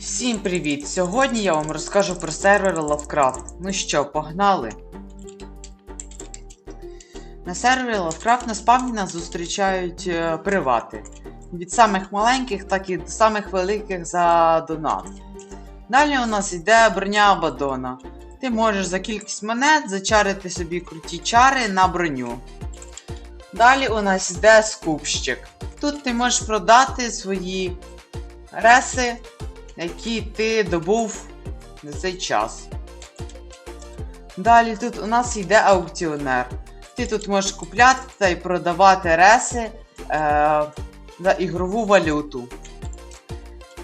Всім привіт! Сьогодні я вам розкажу про сервер Lovecraft. Ну що, погнали? На сервері Lovecraft на спавні нас зустрічають е, привати. Від самих маленьких, так і до самих великих за донат. Далі у нас йде броня Абадона. Ти можеш за кількість монет зачарити собі круті чари на броню. Далі у нас йде скупщик. Тут ти можеш продати свої реси які ти добув за цей час. Далі тут у нас йде аукціонер. Ти тут можеш купляти та й продавати реси е, за ігрову валюту.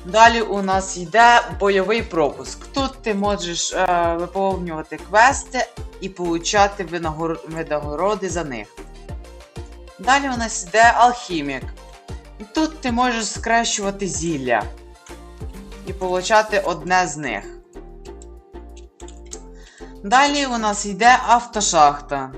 Далі у нас йде бойовий пропуск. Тут ти можеш е, виповнювати квести і получати винагор... винагороди за них. Далі у нас йде алхімік. Тут ти можеш скрещувати зілля і получати одне з них. Далі у нас йде автошахта.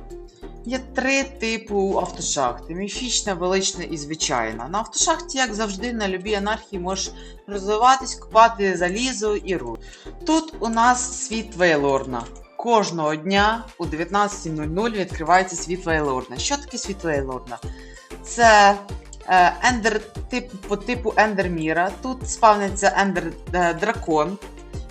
Є три типу автошахти: міфічна, велична і звичайна. На автошахті, як завжди, на любій анархії можеш розвиватись, купати залізо і руд. Тут у нас світ Вейлорна. Кожного дня у 19.00 відкривається світ Вейлорна. Що таке світ Вейлорна? Це ендер тип, по типу Ендерміра. Тут спавниться ендер е, дракон,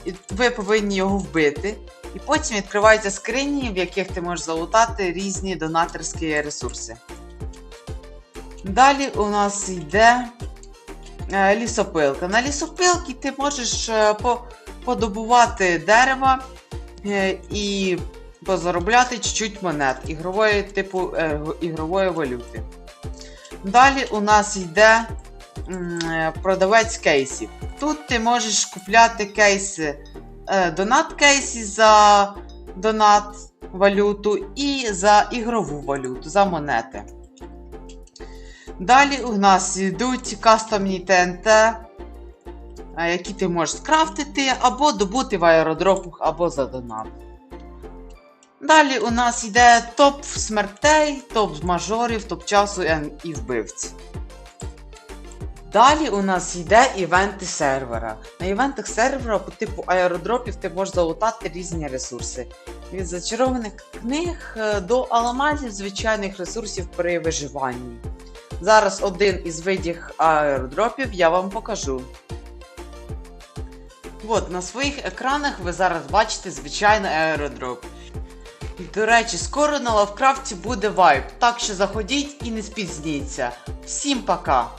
і ви повинні його вбити. І потім відкриваються скрині, в яких ти можеш залутати різні донаторські ресурси. Далі у нас йде е, лісопилка. На лісопилці ти можеш е, подобувати дерева е, і позаробляти чуть-чуть монет ігрової типу е, ігрової валюти. Далі у нас йде е, продавець кейсів. Тут ти можеш купляти кейси, е, донат кейси за донат валюту і за ігрову валюту, за монети. Далі у нас йдуть кастомні ТНТ, е, які ти можеш скрафтити або добути в аеродропах, або за донат. Далі у нас йде топ смертей, топ мажорів, топ часу і вбивць. Далі у нас йде івенти сервера. На івентах сервера по типу аеродропів ти можеш залутати різні ресурси. Від зачарованих книг е, до аламазів звичайних ресурсів при виживанні. Зараз один із видів аеродропів я вам покажу. От, на своїх екранах ви зараз бачите звичайний аеродроп. До речі, скоро на Лавкрафті буде вайп, так що заходіть і не спізніться. Всім пока!